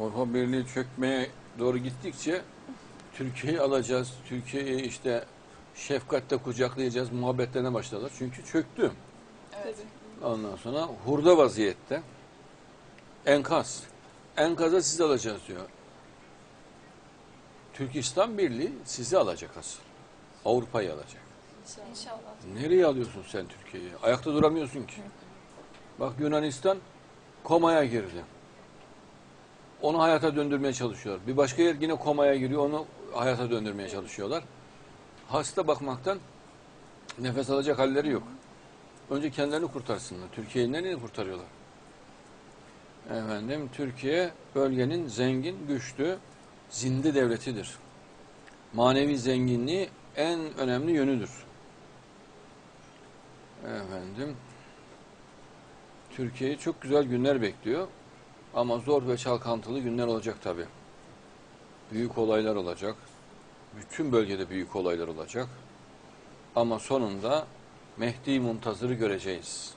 Avrupa Birliği çökmeye doğru gittikçe Türkiye'yi alacağız. Türkiye'yi işte şefkatle kucaklayacağız muhabbetlerine başladılar. Çünkü çöktü. Evet. Ondan sonra hurda vaziyette. Enkaz. Enkaza sizi alacağız diyor. Türk İslam Birliği sizi alacak asıl. Avrupa'yı alacak. İnşallah. Nereye alıyorsun sen Türkiye'yi? Ayakta duramıyorsun ki. Bak Yunanistan komaya girdi. Onu hayata döndürmeye çalışıyor. Bir başka yer yine komaya giriyor. Onu hayata döndürmeye çalışıyorlar. Hasta bakmaktan nefes alacak halleri yok. Önce kendilerini kurtarsınlar. Türkiye'yi nereye kurtarıyorlar? Efendim Türkiye bölgenin zengin, güçlü, zinde devletidir. Manevi zenginliği en önemli yönüdür. Efendim Türkiye'yi çok güzel günler bekliyor. Ama zor ve çalkantılı günler olacak tabi. Büyük olaylar olacak. Bütün bölgede büyük olaylar olacak. Ama sonunda Mehdi Muntazır'ı göreceğiz.